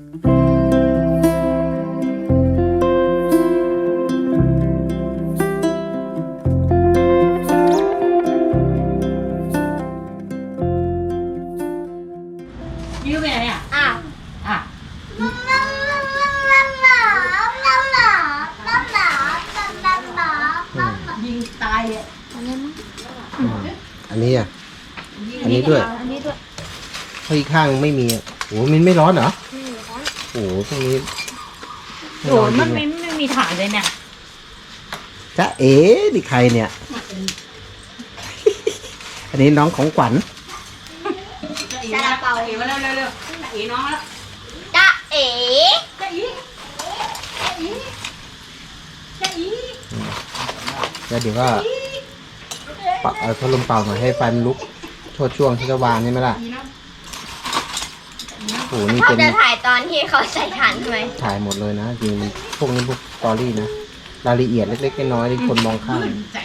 ยิ้วไปไหนอะอ้าวอะ ยิงตายเลยอืมอันนี้อะอันนี้ด้วย อันนี้ด้วยเพราะอีกข้างไม่มีอะโอ้มันไม่ร้อนเหรอ โอ้พวกนี้โอ้ยมันไม่ไม่มีฐานเลยเนี่ยจ๊ะเอ๋นี่ใครเนี่ย อันนี้น้องของขวัญซาลาเปาเอ๋มาเร็วเร็วเร็วเอ๋น้องแล้วจ๊ะเอ๋จะอีจะอีจะอีแล้วเดี๋ยวก็ปะเอาพัดลมเป่าหน่อยให้ไฟมันลุกโชดช่วงที่จะวางใช่ไหมล่ะอีนะ โอ้โหนี่เขาเป็นจะถ่ายตอนที่เขาใส่ถ่านทำไมถ่ายหมดเลยนะจริงๆพวกนี้พวกสตอรี่นะรายละเอียดเล็กๆน้อยๆที่คนมองข้ามใจ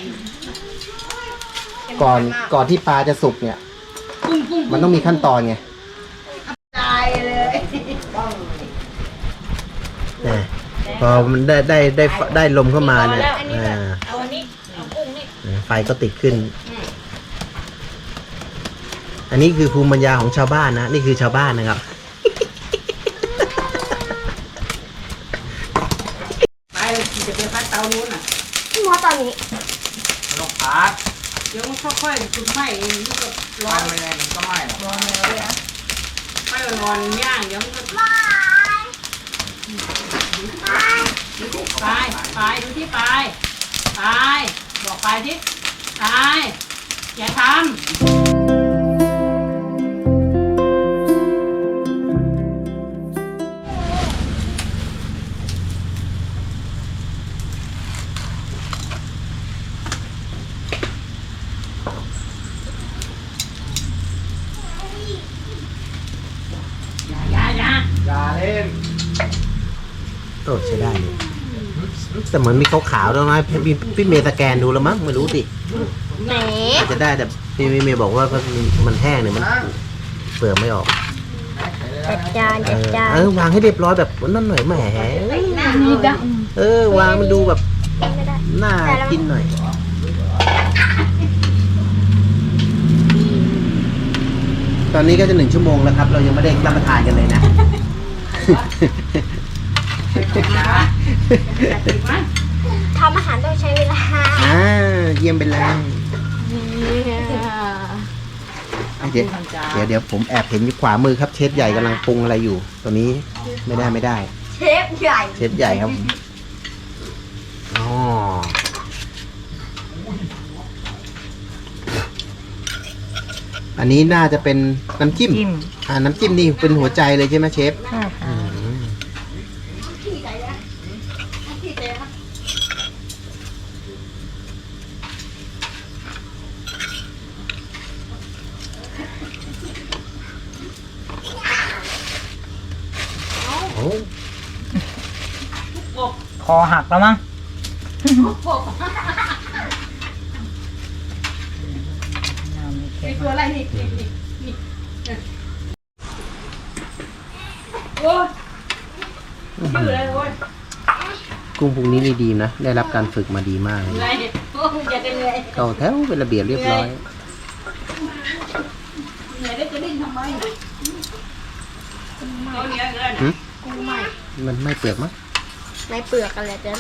ก่อนก่อนที่ปลาจะสุกเนี่ยปุ้งปุ้งมันต้องมีขั้นตอนไงตายเลยอ่าพอมันได้ได้ได้ได้ลมเข้ามาเนี่ยอ่าเอาอันนี้เอากุ้งนี่ไฟก็ติดขึ้น อันนี้คือภูมิปัญญาของชาวบ้านนะ นี่คือชาวบ้านนะครับ ไปจะไปพัดเตานู้นอะ พี่มอตอ นนี้ลงพัดเดี๋ยวมันค่อยๆจุดไหม้เองมันก็ร้อไม่นไม่ไม่มันก็ไม่หรอกร้อนเลยนะไปนอนย่างเดี๋ยวมันก็ไปไปดูที่ไปไปบอกไปที่ไปอย่าทำ โอ้ใช้ได้เลยแต่เหมือนมีขาวๆด้วยนะพี่พี่เมย์สแกนดูแล้วมั้งไม่รู้สิไหนอาจจะได้แต่พี่เมย์บอกว่ามันมันแห้งเนี่ยมันเปลือกไม่ออกจัดจานเอจัดอจานเออวางให้เรียบร้อยแบบนั่นหน่อยแหมมีดเออวางมันดูแบบำไม่ได้น่ากินหน่อยตอนนี้ก็จะหนึ่งชั่วโมงแล้วครับ เรายังไม่ได้รับประทานกันเลยนะ ทำอาหารต้องใช้เวลาอ่าเยี่ยมไปเลยเดี๋ยวเดี๋ยวเดี๋ยวผมแอบเห็นอยู่ขวามือครับ เชฟใหญ่กำลังปรุงอะไรอยู่ ตัวนี้ไม่ได้ไม่ได้ เชฟใหญ่เชฟใหญ่ครับอ๋ออันนี้น่าจะเป็นน้ำจิ้มจิ้มอ่า น้ำจิ้มนี่เป็นหัวใจเลยใช่ไหมเชฟอืมโอ้ คอหักแล้วมั้งมีตัวอะไรนี่นี่นี่นี่โอ้ยชื่ออะไรโอ้ยกุ้งพวกนี้นี่ดีนะ ได้รับการฝึกมาดีมากเลยอะไรโอ้ยอย่าได้เลยเข้าแถวเป็นระเบียบเรียบร้อย เหนื่อยแล้วจะดิ้นทำไมเอาเนียเลยหึกุ้งใหม่มันไม่เปลือกมั้ง ในเปลือกอะไรเจ๊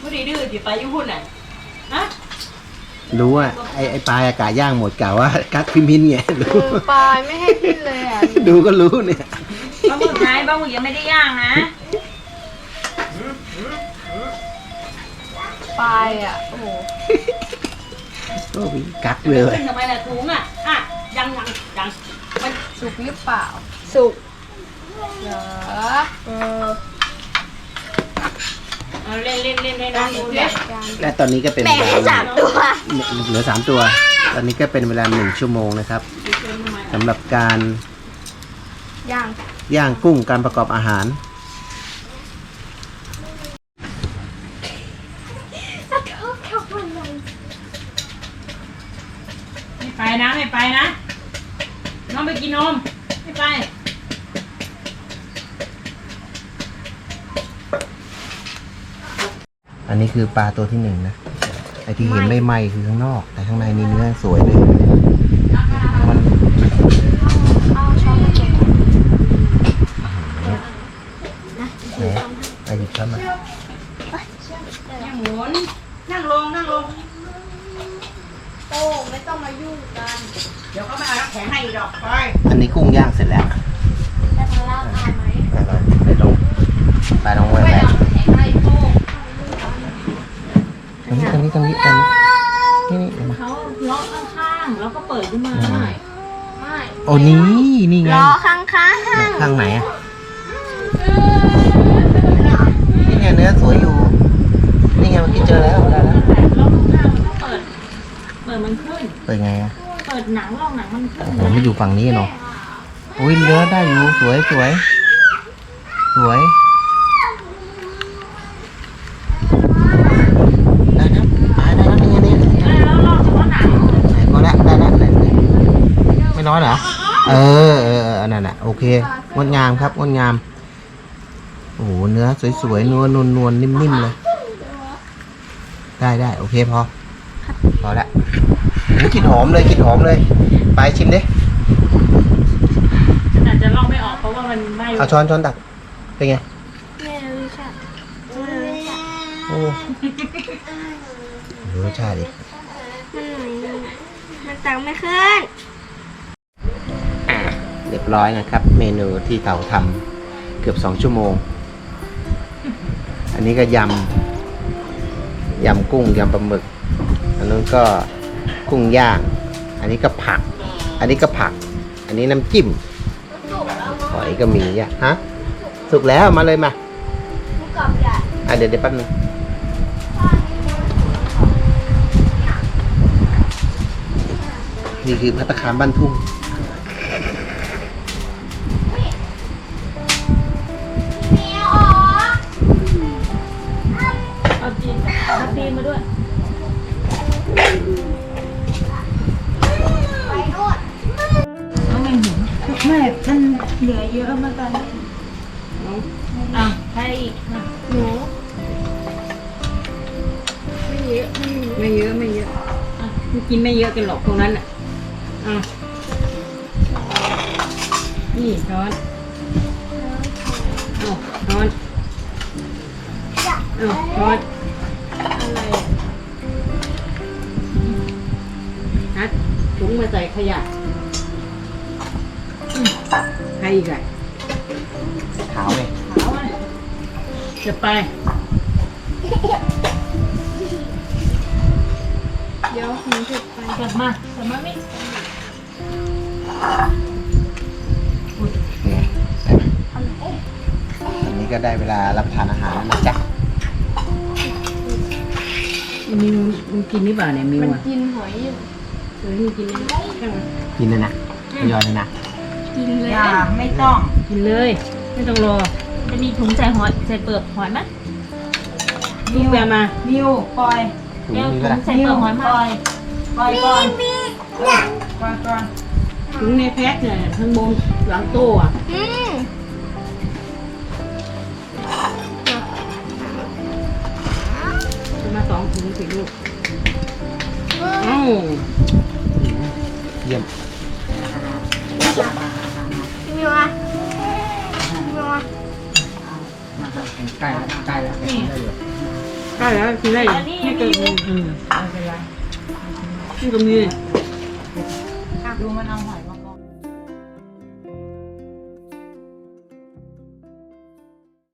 ผู้ดีดื้อสิไปอยุ่หุ่นไหนฮะรู้ว่าไอ้ไอ้ปลายอากาศย่างหมดกล่าวว่ากัดพิมินไงรู้ ปลายไม่ให้ขึ้นเลยอะ ดูก็รู้เนี่ยปลาหมึกไหนปลาหมึกยังไม่ได้ย่างนะปลายอะ โอ้โห โอ้ยกัดเลยขึ้นทำไมล่ะถุงอะ อะ ยังยังยังมันสุกหรือเปล่า สุกเหรอเออเอาเล่นเล่นเล่นให้น้องดูดิและตอนนี้ก็เป็นแบ่งเวให้ลาสามตัว เหลือสามตัว ตอนนี้ก็เป็นเวลาหนึ่งชั่วโมงนะครับสำหรับการย่างย่างกุ้งการประกอบอาหาร เขาเข้ามาเลย ไปนะไม่ไปนะ น้องไปกินนม ไม่ไป อันนี้คือปลาตัวที่หนึ่งนะ ไอที่เห็นไม่ไหมคือข้างนอก แต่ข้างในนี่เนื้อสวยเลย มัน เอาช้อนมาเก็บ ไหนไปหยิบช้อนมา นั่งหมุน นั่งลง นั่งลง โต้ไม่ต้องมายุ่งกัน เดี๋ยวเขามาเอาน้ำแข็งให้อีกดอกไป อันนี้กุ้ งย่างเสร็จแล้วแต่พลังอ่านไหมไปลองไปลงไปลองไว้ไม่แบบเอาแข็งให้โต้ตรงนี้ตรงนี้ตรงนี้ตรงนี้นี่นี่เดี๋ยวมาเขาล็อกข้างๆแล้วก็เปิดขึ้นมาไม่โอ้นี่นี่ไงรอข้างข้างข้างไหนอะนี่ไงเนื้อสวยอยู่ นี่ไงเมื่อกี้เจอแล้วได้แล้วแต่ล็อกข้างๆมันก็เปิดเปิดมันขึ้น เปิดไงอะเปิดหนังลอกหนังมันขึ้นโอ้โหไม่อยู่ฝั่งนี้เนาะ อุ้ยเนื้อได้อยู่สวยสวยสวยได้นะตายได้แล้วลอกเฉพาะหนังไหนก็ได้ได้แล้วไหนไหนไม่น้อยเหรอเออเออเออนั่นน่ะโอเคงดงามครับงดงามโอ้โหเนื้อสวยๆนวลนวลนิ่มๆเลยได้ได้โอเคพอพอละนี่กลิ่นหอมเลยกลิ่นหอมเลย ไปชิมดิอ จจะลอกไม่ออกเพราะว่ามันไหม้เอาช้อนช้อนตักเป็นไงไม่รู้จักไม่รู้จักโอ้ดูรสชาติดิมันหน่อยมันตังไม่ขึ้นเรียบร้อยนะครับ เมนูที่เต่าทำเกือบสองชั่วโมง อันนี้ก็ยำยำกุ้งยำปลาหมึก อันนู้นก็กุ้งย่าง อันนี้ก็ผัก อันนี้ก็ผัก อันนี้น้ำจิ้มห อยก็มีอะฮะสุกแล้วมาเลยมาลูกกับใหญ่อะเดี๋ยวเดี๋ยวแป๊บนึงนี่คือพัตตาคารบ้านทุ่ง อะใครอีกมาหนูไม่เยอะไม่เยอะอะไม่กินไม่เยอะกันหรอกตรงนั้นอะอะนี่ช้อนเอาช้อนเอาช้อนอะไรอะฮัดถุงมาใส่ขยะอืมใครอีกอะขาวเลย จะไป เดี๋ยวหนูถึกไปกลับมากลับมาไม่นี่ได้ไหมอันนี้ก็ได้เวลารับประทานอาหารแล้วนะจ๊ะมิวมึงกินนี่เปล่าเนี่ยมิวมันอะกินหอยอยู่เออมึงกินนี่ใช่ไหมกินเลยนะทยอยเลยนะกินเลย อย่าไม่ต้องกินเลย ไม่ต้องรอ จะมีถุงใส่หอยใส่เปลือกหอยไหมมิวแวมามิวปล่อยถุงนี้ก็ได้ใส่เปลือกหอยมาปล่อยปล่อยก่อนปล่อยก่อนถุงในแพ็คเนี่ยข้างบนหลังตู้อะอืมจะมาสองถุงสิลูกเอ้าเยี่ยมพี่มิวอะ ใกล้แล้วใกล้แล้วได้อยู่ได้แล้วกินได้อยู่นี่ก็มีอืมไม่เป็นไรนี่ก็มีดูมันเอาหอยมาก่อน